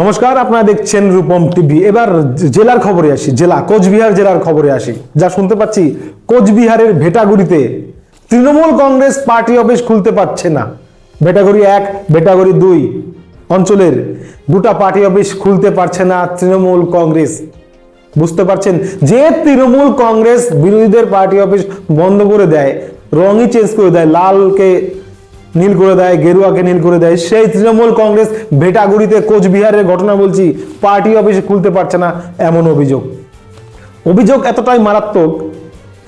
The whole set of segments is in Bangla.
নমস্কার, আপনারা দেখছেন রূপম টিভি। এবার জেলার খবরে আসি, জেলা, কোচবিহার জেলার খবরে আসি। যা শুনতে পাচ্ছি, কোচবিহারের ভেটাগুড়িতে। তৃণমূল কংগ্রেস পার্টি অফিস খুলতে পারছে না। ভেটাগুড়ি এক, ভেটাগুড়ি দুই অঞ্চলের দুটা পার্টি অফিস খুলতে পারছে না তৃণমূল কংগ্রেস। বুঝতে পারছেন? যে তৃণমূল কংগ্রেস বিরোধীদের পার্টি অফিস বন্ধ করে দেয়, রঙই চেঞ্জ করে দেয়, লালকে নীল করে দেয়, গেরুয়াকে নীল করে দেয়। সেই তৃণমূল কংগ্রেস ভেটাগুড়িতে কোচবিহারের ঘটনা বলছি, পার্টি অফিসে খুলতে পারছে না এমন অভিযোগ। অভিযোগ এতটাই মারাত্মক,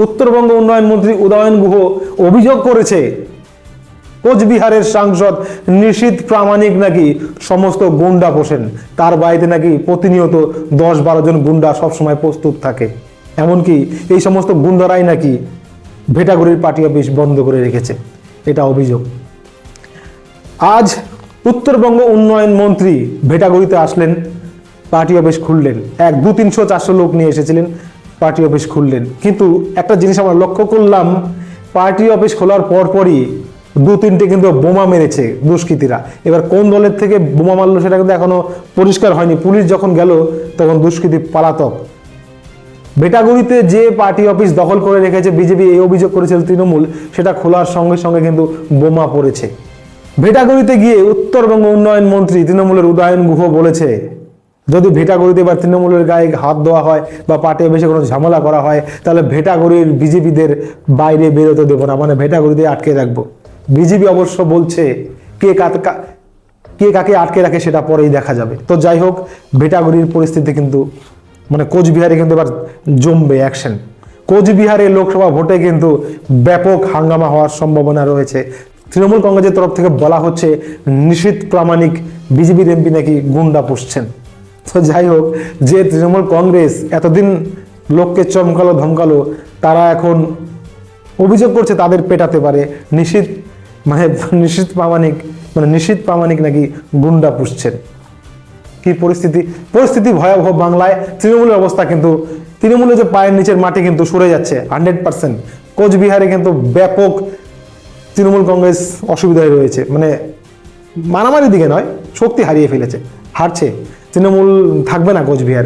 উত্তরবঙ্গ উন্নয়ন মন্ত্রী উদয়ন গুহ অভিযোগ করেছে, কোচবিহারের সাংসদ নিশীত প্রামাণিক নাকি সমস্ত গুন্ডা পোষেন, তার বাড়িতে নাকি প্রতিনিয়ত দশ বারো জন গুন্ডা সবসময় প্রস্তুত থাকে। এমনকি এই সমস্ত গুন্ডারাই নাকি ভেটাগুড়ির পার্টি অফিস বন্ধ করে রেখেছে। এটা অভিযোগ। আজ উত্তরবঙ্গ উন্নয়ন মন্ত্রী ভেটাগুড়িতে আসলেন, পার্টি অফিস খুললেন। এক দু তিনশো চারশো লোক নিয়ে এসেছিলেন, পার্টি অফিস খুললেন। কিন্তু একটা জিনিস আমরা লক্ষ্য করলাম, পার্টি অফিস খোলার পরপরই দু তিনটে কিন্তু বোমা মেরেছে দুষ্কৃতীরা। এবার কোন দলের থেকে বোমা মারলো সেটা কিন্তু এখনও পরিষ্কার হয়নি। পুলিশ যখন গেল, তখন দুষ্কৃতী পালাতক। ভেটাগুড়িতে যে পার্টি অফিস দখল করে রেখেছে, বিজেপি এই অভিযোগ করেছিল তৃণমূল, সেটা খোলার সঙ্গে সঙ্গে কিন্তু বোমা পড়েছে। ভেটাগুড়িতে গিয়ে উত্তরবঙ্গ উন্নয়ন মন্ত্রী তৃণমূলের উদয়ন গুহ বলেছে, যদি ভেটাগুড়িতে এবার তৃণমূলের গায়ে হাত দেওয়া হয় বা পার্টি অফিসে কোনো ঝামেলা করা হয়, তাহলে ভেটাগুড়ির বিজেপিদের বাইরে বেরোতে দেবো না মানে ভেটাগুড়িতে আটকে রাখব। বিজেপি অবশ্য বলছে, কা- কে কাকে আটকে রাখে সেটা পরেই দেখা যাবে। তো যাই হোক, ভেটাগুড়ির পরিস্থিতি কিন্তু মানে কোচবিহারে কিন্তু এবার জমবে অ্যাকশন কোচবিহারে লোকসভা ভোটে কিন্তু ব্যাপক হাঙ্গামা হওয়ার সম্ভাবনা রয়েছে। তৃণমূল কংগ্রেসের তরফ থেকে বলা হচ্ছে, নিশীত প্রামাণিক বিজেপির এমপি নাকি গুন্ডা পুষছেন। তো যাই হোক, যে তৃণমূল কংগ্রেস এতদিন লোককে চমকালো, ধমকালো, তারা এখন অভিযোগ করছে তাদের পেটাতে পারে। নিশীত মানে নিশীত প্রামাণিক মানে নিশীত প্রামাণিক নাকি গুন্ডা পুষছেন। কি পরিস্থিতি? পরিস্থিতি ভয়াবহ বাংলায়। তৃণমূলের অবস্থা কিন্তু, তৃণমূলের যে পায়ের নিচের মাটি কিন্তু সরে যাচ্ছে হান্ড্রেড পার্সেন্ট কোচবিহারে কিন্তু ব্যাপক তৃণমূল কংগ্রেস অসুবিধায় রয়েছে। মানে মারামারির দিকে নয়, শক্তি হারিয়ে ফেলেছে, হারছে। তৃণমূল থাকবে না কোচবিহারে।